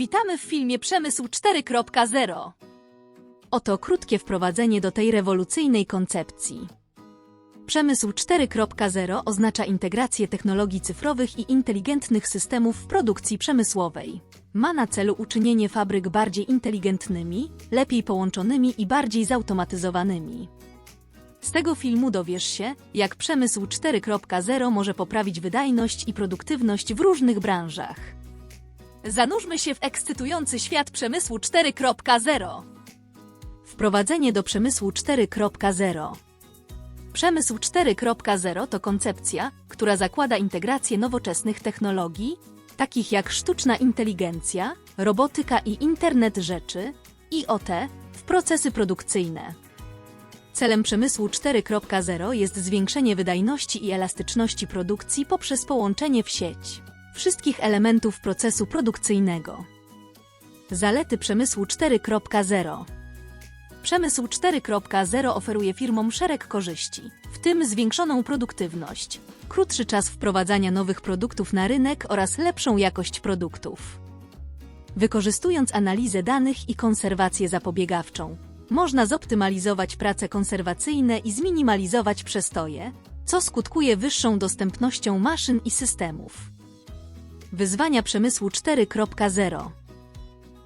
Witamy w filmie Przemysł 4.0. Oto krótkie wprowadzenie do tej rewolucyjnej koncepcji. Przemysł 4.0 oznacza integrację technologii cyfrowych i inteligentnych systemów w produkcji przemysłowej. Ma na celu uczynienie fabryk bardziej inteligentnymi, lepiej połączonymi i bardziej zautomatyzowanymi. Z tego filmu dowiesz się, jak przemysł 4.0 może poprawić wydajność i produktywność w różnych branżach. Zanurzmy się w ekscytujący świat przemysłu 4.0. Wprowadzenie do przemysłu 4.0. Przemysł 4.0 to koncepcja, która zakłada integrację nowoczesnych technologii, takich jak sztuczna inteligencja, robotyka i internet rzeczy, IoT, w procesy produkcyjne. Celem przemysłu 4.0 jest zwiększenie wydajności i elastyczności produkcji poprzez połączenie w sieć wszystkich elementów procesu produkcyjnego. Zalety przemysłu 4.0 Przemysł 4.0 oferuje firmom szereg korzyści, w tym zwiększoną produktywność, krótszy czas wprowadzania nowych produktów na rynek oraz lepszą jakość produktów. Wykorzystując analizę danych i konserwację zapobiegawczą, można zoptymalizować prace konserwacyjne i zminimalizować przestoje, co skutkuje wyższą dostępnością maszyn i systemów. Wyzwania przemysłu 4.0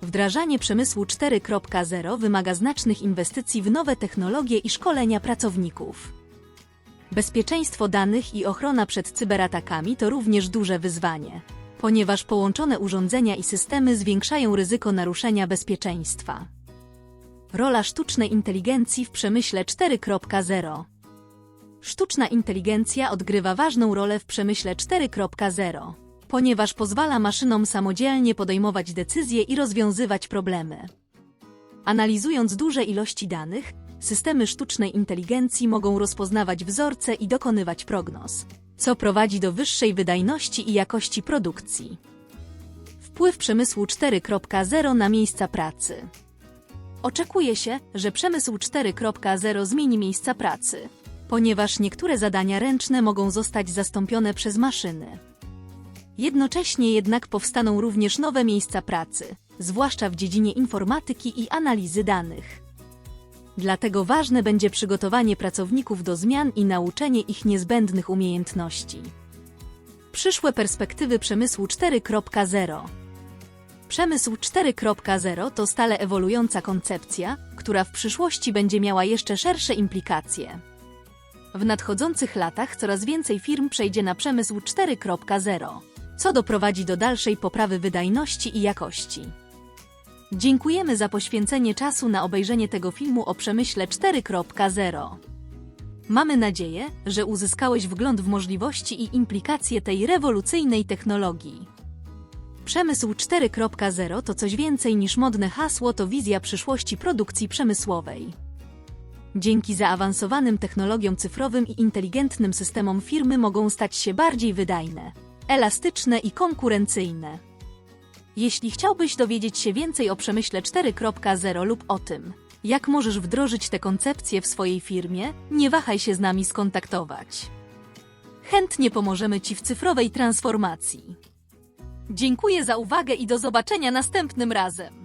Wdrażanie przemysłu 4.0 wymaga znacznych inwestycji w nowe technologie i szkolenia pracowników. Bezpieczeństwo danych i ochrona przed cyberatakami to również duże wyzwanie, ponieważ połączone urządzenia i systemy zwiększają ryzyko naruszenia bezpieczeństwa. Rola sztucznej inteligencji w przemyśle 4.0 Sztuczna inteligencja odgrywa ważną rolę w przemyśle 4.0 ponieważ pozwala maszynom samodzielnie podejmować decyzje i rozwiązywać problemy. Analizując duże ilości danych, systemy sztucznej inteligencji mogą rozpoznawać wzorce i dokonywać prognoz, co prowadzi do wyższej wydajności i jakości produkcji. Wpływ przemysłu 4.0 na miejsca pracy. Oczekuje się, że przemysł 4.0 zmieni miejsca pracy, ponieważ niektóre zadania ręczne mogą zostać zastąpione przez maszyny. Jednocześnie jednak powstaną również nowe miejsca pracy, zwłaszcza w dziedzinie informatyki i analizy danych. Dlatego ważne będzie przygotowanie pracowników do zmian i nauczenie ich niezbędnych umiejętności. Przyszłe perspektywy przemysłu 4.0 Przemysł 4.0 to stale ewoluująca koncepcja, która w przyszłości będzie miała jeszcze szersze implikacje. W nadchodzących latach coraz więcej firm przejdzie na przemysł 4.0 co doprowadzi do dalszej poprawy wydajności i jakości. Dziękujemy za poświęcenie czasu na obejrzenie tego filmu o przemyśle 4.0. Mamy nadzieję, że uzyskałeś wgląd w możliwości i implikacje tej rewolucyjnej technologii. Przemysł 4.0 to coś więcej niż modne hasło, to wizja przyszłości produkcji przemysłowej. Dzięki zaawansowanym technologiom cyfrowym i inteligentnym systemom firmy mogą stać się bardziej wydajne elastyczne i konkurencyjne. Jeśli chciałbyś dowiedzieć się więcej o przemyśle 4.0 lub o tym, jak możesz wdrożyć te koncepcje w swojej firmie, nie wahaj się z nami skontaktować. Chętnie pomożemy Ci w cyfrowej transformacji. Dziękuję za uwagę i do zobaczenia następnym razem.